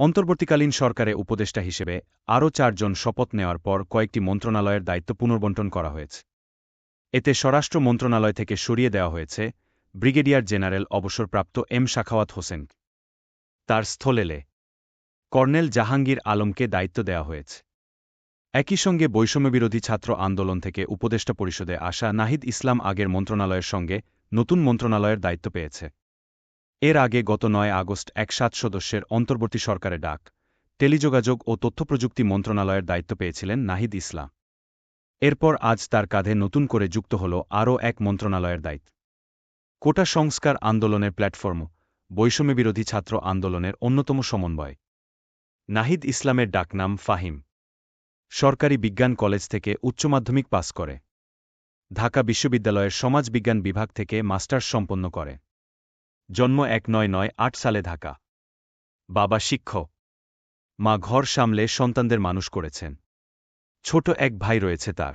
অন্তর্বর্তীকালীন সরকারে উপদেষ্টা হিসেবে আরও চারজন শপথ নেওয়ার পর কয়েকটি মন্ত্রণালয়ের দায়িত্ব পুনর্বন্টন করা হয়েছে। এতে স্বরাষ্ট্র মন্ত্রণালয় থেকে সরিয়ে দেওয়া হয়েছে ব্রিগেডিয়ার জেনারেল অবসরপ্রাপ্ত এম শাখাওয়াত হোসেন। তার স্থলেলে কর্নেল জাহাঙ্গীর আলমকে দায়িত্ব দেওয়া হয়েছে। একই সঙ্গে বৈষম্যবিরোধী ছাত্র আন্দোলন থেকে উপদেষ্টা পরিষদে আসা নাহিদ ইসলাম আগের মন্ত্রণালয়ের সঙ্গে নতুন মন্ত্রণালয়ের দায়িত্ব পেয়েছে। এর আগে গত নয় আগস্ট এক সাত সদস্যের অন্তর্বর্তী সরকারে ডাক, টেলিযোগাযোগ ও তথ্যপ্রযুক্তি মন্ত্রণালয়ের দায়িত্ব পেয়েছিলেন নাহিদ ইসলাম। এরপর আজ তার কাঁধে নতুন করে যুক্ত হল আরও এক মন্ত্রণালয়ের দায়িত্ব। কোটা সংস্কার আন্দোলনের প্ল্যাটফর্ম বৈষম্যবিরোধী ছাত্র আন্দোলনের অন্যতম সমন্বয়। নাহিদ ইসলামের ডাকনাম ফাহিম। সরকারি বিজ্ঞান কলেজ থেকে উচ্চ মাধ্যমিক পাস করে। ঢাকা বিশ্ববিদ্যালয়ের সমাজবিজ্ঞান বিভাগ থেকে মাস্টার্স সম্পন্ন করে। জন্ম এক নয় নয় আট সালে ঢাকা। বাবা শিক্ষক। মা ঘর সামলে সন্তানদের মানুষ করেছেন। ছোট এক ভাই রয়েছে তার।